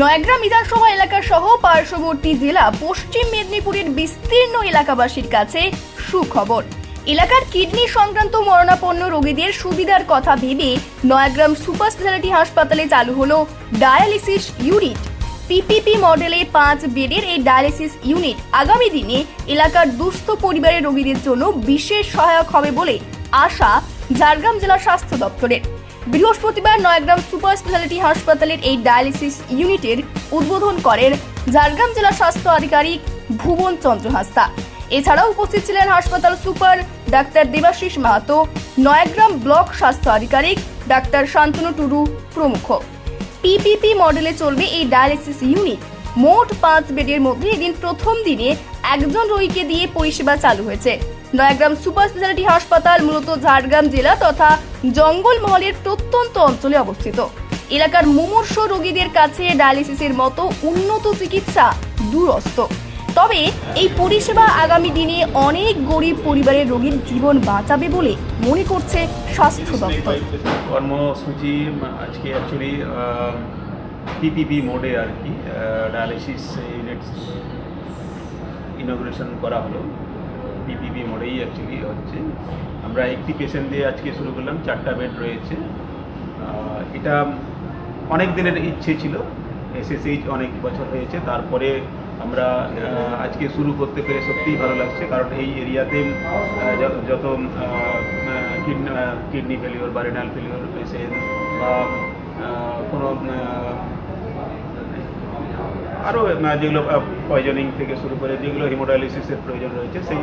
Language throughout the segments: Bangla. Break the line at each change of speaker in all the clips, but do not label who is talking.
নয়াগ্রাম বিধানসভা এলাকা সহ পার্শ্ববর্তী জেলা, পশ্চিম মেদিনীপুরের বিস্তীর্ণ এলাকাবাসীর কাছে সুখবর। এলাকার কিডনি সংক্রান্ত মরণাপন্ন রোগীদের সুবিধার কথা ভেবে নয়াগ্রাম সুপার স্পেশালিটি হাসপাতালে চালু হলো ডায়ালিসিস ইউনিট। পিপিপি মডেলে পাঁচ বেডের এই ডায়ালিসিস ইউনিট আগামী দিনে এলাকার দুস্থ পরিবারের রোগীদের জন্য বিশেষ সহায়ক হবে বলে আশা ঝাড়গ্রাম জেলা স্বাস্থ্য দপ্তরের। বৃহস্পতিবার নয়াগ্রাম সুপার স্পেশালিটি হাসপাতালের এই ডায়ালিসিস ইউনিটের উদ্বোধন করেন ঝাড়গ্রাম জেলা স্বাস্থ্য আধিকারিক ভুবন চন্দ্র হাস্তা। এছাড়াও উপস্থিত ছিলেন হাসপাতাল super doctor Debashis Mahato, Nayagram block স্বাস্থ্য আধিকারিক ডাক্তার শান্তনু টুডু প্রমুখ। পিপিপি মডেলে চলবে এই ডায়ালিসিস ইউনিট। মোট পাঁচ বেডের মধ্যে এদিন প্রথম দিনে একজন রোগীকে দিয়ে পরিষেবা চালু হয়েছে। নয়াগ্রাম সুপার স্পেশালিটি হাসপাতাল, মূলত ঝাড়গ্রাম জেলা তথা জঙ্গলমহলের প্রত্যন্ত অঞ্চলে অবস্থিত। এলাকার মুমূর্ষ রোগীদের কাছে ডায়ালিসিসের মতো উন্নত চিকিৎসা দূরস্থ তবে এই পরিষেবা আগামী দিনে অনেক গরিব পরিবারের রোগীর জীবন বাঁচাবে বলে মনে করছে স্বাস্থ্য দপ্তর।
কর্মসূচি, আজকে অ্যাকচুয়ালি পিপিপি মোডে আর কি ডায়ালিসিস ইউনিটস ইনগ্রেশন করা হলো। পিপিপি মোডেই অ্যাকচুয়ালি হচ্ছে। আমরা একটি পেশেন্ট দিয়ে আজকে শুরু করলাম, চারটা বেড রয়েছে। এটা অনেক দিনের ইচ্ছে ছিল এসএসএইচ অনেক বছর হয়েছে। তারপরে আমরা আজকে শুরু করতে পেরে সত্যিই ভালো লাগছে। কারণ এই এরিয়াতে যত- যত কিডনি ফেলিওর বা রেনাল ফেলিওর পেশেন্ট বা কোনো আরও যেগুলো পয়জনিং থেকে শুরু করে যেগুলো হিমোডায়ালিসিসের প্রয়োজন রয়েছে, সেই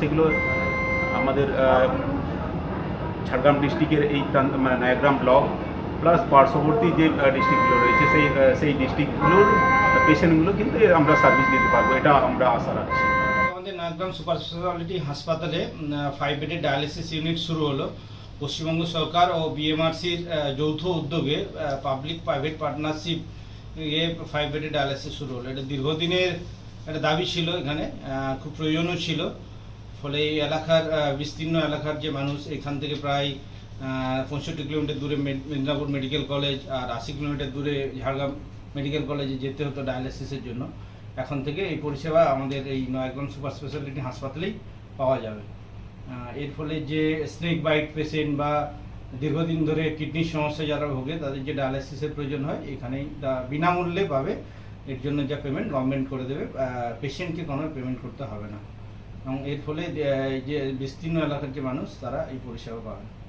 সেগুলো আমাদের ঝাড়গ্রাম ডিস্ট্রিক্টের এই মানে নয়াগ্রাম ব্লক প্লাস পার্শ্ববর্তী যে ডিস্ট্রিক্টগুলো রয়েছে, সেই সেই ডিস্ট্রিক্টগুলোর পেশেন্টগুলো কিন্তু আমরা সার্ভিস দিতে পারব, এটা আমরা আশা রাখছি।
আমাদের নাগগ্রাম সুপার স্পেশালিটি হাসপাতালে ফাইভ বেডের ডায়ালিসিস ইউনিট শুরু হলো। পশ্চিমবঙ্গ সরকার ও বিএমআরসির যৌথ উদ্যোগে পাবলিক প্রাইভেট পার্টনারশিপ এ ফাইভ বেডের ডায়ালিসিস শুরু হলো এটা দীর্ঘদিনের একটা দাবি ছিল এখানে খুব প্রয়োজনও ছিল ফলে এই এলাকার বিস্তীর্ণ এলাকার যে মানুষ এখান থেকে প্রায় পঁয়ষট্টি কিলোমিটার দূরে মেদ- মেদিনীপুর মেডিকেল কলেজ আর আশি কিলোমিটার দূরে ঝাড়গ্রাম মেডিকেল কলেজে যেতে হতো ডায়ালিসিসের জন্য। এখন থেকে এই পরিষেবা আমাদের এই নয়াগ্রাম সুপার স্পেশালিটি হাসপাতালেই পাওয়া যাবে। এর ফলে যে স্নেক বাইট পেশেন্ট বা দীর্ঘদিন ধরে কিডনির সমস্যা যারা ভোগে, তাদের যে ডায়ালিসিসের প্রয়োজন হয়, এখানেই বিনামূল্যে পাবে। এর জন্য যা পেমেন্ট গভর্নমেন্ট করে দেবে। পেশেন্টকে কোনো পেমেন্ট করতে হবে না। এবং এর ফলে যে বিস্তীর্ণ এলাকার যে মানুষ, তারা এই পরিষেবা পাবে।